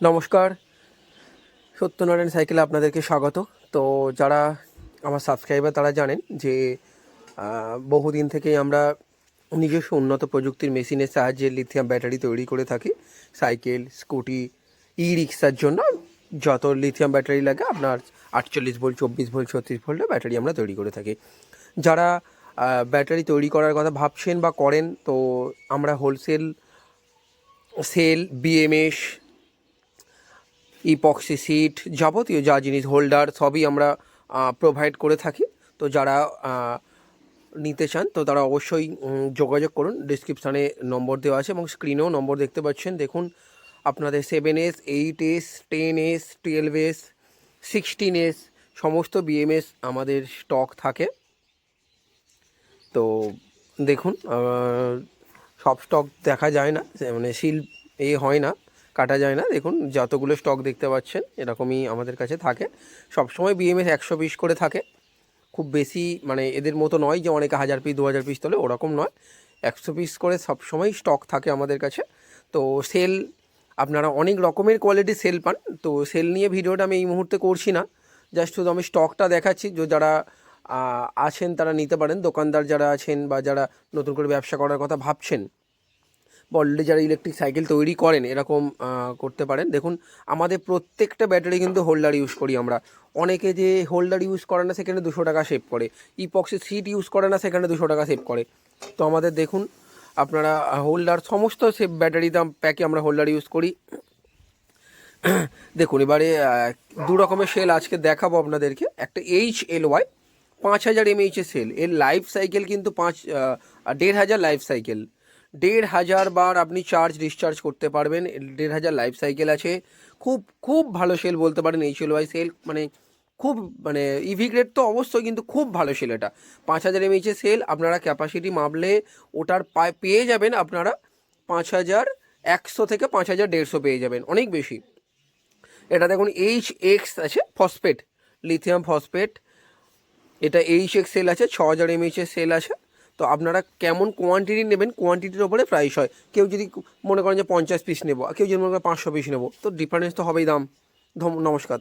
নমস্কার। সত্যনারায়ণ সাইকেলে আপনাদেরকে স্বাগত। তো যারা আমার সাবস্ক্রাইবার তারা জানেন যে বহুদিন থেকেই আমরা নিজস্ব উন্নত প্রযুক্তির মেশিনের সাহায্যে লিথিয়াম ব্যাটারি তৈরি করে থাকি। সাইকেল, স্কুটি ই রিক্সার জন্য যত লিথিয়াম ব্যাটারি লাগে, আপনার আটচল্লিশ ভোল্ট চব্বিশ ভোল্ট ছত্রিশ ভোল্টের ব্যাটারি আমরা তৈরি করে থাকি। যারা ব্যাটারি তৈরি করার কথা ভাবছেন বা করেন, তো আমরা wholesale cell BMS epoxy sheet যাবতীয় যা জিনিস হোল্ডার সবই আমরা প্রোভাইড করে থাকি। তো যারা নিতে চান, তো তারা অবশ্যই যোগাযোগ করুন। ডিসক্রিপশানে নম্বর দেওয়া আছে এবং স্ক্রিনেও নম্বর দেখতে পাচ্ছেন। দেখুন, আপনাদের seven S eight S ten S twelve S sixteen S সমস্ত বিএমএস আমাদের স্টক থাকে। তো দেখুন সব স্টক দেখা যায় না। মানে সিল এ হয় না। কাটা যায় না। দেখুন, যতগুলো স্টক দেখতে পাচ্ছেন, এরকমই আমাদের কাছে থাকে। সবসময় বিএমএস একশো পিস করে থাকে। খুব বেশি মানে এদের মতো নয় যে অনেকে হাজার পিস দু হাজার পিস তোলে, ওরকম নয়। একশো পিস করে সবসময় স্টক থাকে আমাদের কাছে। তো সেল আপনারা অনেক রকমের কোয়ালিটির সেল পান। তো সেল নিয়ে ভিডিওটা আমি এই মুহূর্তে করছি না। জাস্ট শুধু আমি স্টকটা দেখাচ্ছি। যে যারা আছেন তারা নিতে পারেন। দোকানদার যারা আছেন বা যারা নতুন করে ব্যবসা করার কথা ভাবছেন বা অলরেডি যারা ইলেকট্রিক সাইকেল তৈরি করেন, এরকম করতে পারেন। দেখুন, আমাদের প্রত্যেকটা ব্যাটারি কিন্তু হোল্ডার ইউজ করি আমরা। অনেকে যে হোল্ডার ইউজ করে না, সেখানে দুশো টাকা সেভ করে। ইপক্সি সিট ইউজ করে না, সেখানে দুশো টাকা সেভ করে। তো আমাদের দেখুন, আপনারা হোল্ডার সমস্ত সেভ ব্যাটারি দাম প্যাকে আমরা হোল্ডার ইউজ করি। দেখুন, এবারে দু রকমের সেল আজকে দেখাবো আপনাদেরকে। একটা এইচ এল ওয়াই পাঁচ হাজার এমএইচ এর সেল এর লাইফ সাইকেল কিন্তু পাঁচ দেড় হাজার লাইফ সাইকেল দেড় হাজার বার আপনি চার্জ ডিসচার্জ করতে পারবেন। দেড় হাজার লাইফ সাইকেল আছে। খুব খুব ভালো সেল বলতে পারেন এইচ এল ওয়াই সেল মানে খুব মানে ইভি গ্রেড তো অবশ্যই, কিন্তু খুব ভালো সেল এটা। পাঁচ হাজার এমএইচ সেল আপনারা ক্যাপাসিটি মাপলে ওটার পায়, পেয়ে যাবেন আপনারা পাঁচ হাজার একশো থেকে পাঁচ হাজার দেড়শো পেয়ে যাবেন, অনেক বেশি। এটা দেখুন এইচ এক্স আছে ফসফেট লিথিয়াম ফসফেট এটা এইচ এক্স সেল আছে, ছ হাজার এমএইচ এর সেল আছে। তো আপনারা কেমন কোয়ান্টিটি নেবেন কোয়ান্টিটির ওপরে প্রাইস হয়। কেউ যদি মনে করেন যে পঞ্চাশ পিস নেব কেউ যদি মনে করেন পাঁচশো পিস নেব, তো ডিফারেন্স তো হবেই দাম। ধম- নমস্কার।